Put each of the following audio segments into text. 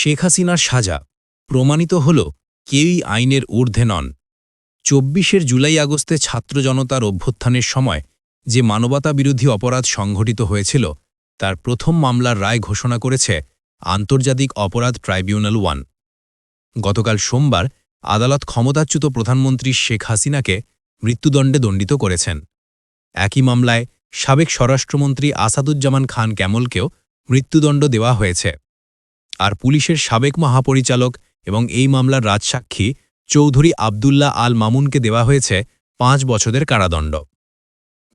শেখ হাসিনার সাজা প্রমাণিত হল কেউই আইনের ঊর্ধ্বে নন। চব্বিশের জুলাই আগস্টে ছাত্র জনতার অভ্যুত্থানের সময় যে মানবতাবিরোধী অপরাধ সংঘটিত হয়েছিল, তার প্রথম মামলার রায় ঘোষণা করেছে আন্তর্জাতিক অপরাধ ট্রাইব্যুনাল ওয়ান। গতকাল সোমবার আদালত ক্ষমতাচ্যুত প্রধানমন্ত্রী শেখ হাসিনাকে মৃত্যুদণ্ডে দণ্ডিত করেছেন। একই মামলায় সাবেক স্বরাষ্ট্রমন্ত্রী আসাদুজ্জামান খান ক্যামলকেও মৃত্যুদণ্ড দেওয়া হয়েছে। আর পুলিশের সাবেক মহাপরিচালক এবং এই মামলার রাজসাক্ষী চৌধুরী আবদুল্লাহ আল মামুনকে দেওয়া হয়েছে পাঁচ বছরের কারাদণ্ড।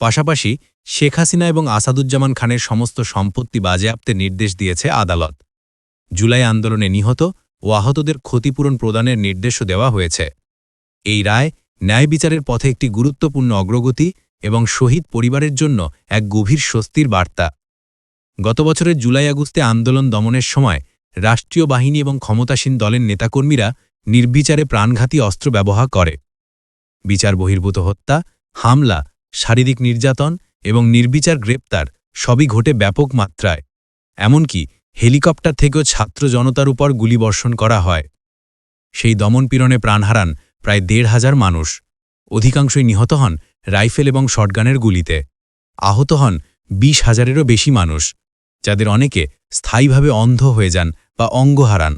পাশাপাশি শেখ হাসিনা এবং আসাদুজ্জামান খানের সমস্ত সম্পত্তি বাজেয়াপ্তের নির্দেশ দিয়েছে আদালত। জুলাই আন্দোলনে নিহত ও আহতদের ক্ষতিপূরণ প্রদানের নির্দেশও দেওয়া হয়েছে। এই রায় ন্যায় বিচারের পথে একটি গুরুত্বপূর্ণ অগ্রগতি এবং শহীদ পরিবারের জন্য এক গভীর স্বস্তির বার্তা। গত বছরের জুলাই আগস্টে আন্দোলন দমনের সময় রাষ্ট্রীয় বাহিনী এবং ক্ষমতাসীন দলের নেতাকর্মীরা নির্বিচারে প্রাণঘাতী অস্ত্র ব্যবহার করে। বিচার বহির্ভূত হত্যা, হামলা, শারীরিক নির্যাতন এবং নির্বিচার গ্রেপ্তার সবই ঘটে ব্যাপক মাত্রায়। এমনকি হেলিকপ্টার থেকেও ছাত্র জনতার উপর গুলিবর্ষণ করা হয়। সেই দমনপীড়নে প্রাণ হারান প্রায় দেড় হাজার মানুষ। অধিকাংশই নিহত হন রাইফেল এবং শটগানের গুলিতে। আহত হন বিশ হাজারেরও বেশি মানুষ। যাদের অনেকে স্থায়ীভাবে অন্ধ হয়ে যান বা অঙ্গ হারান।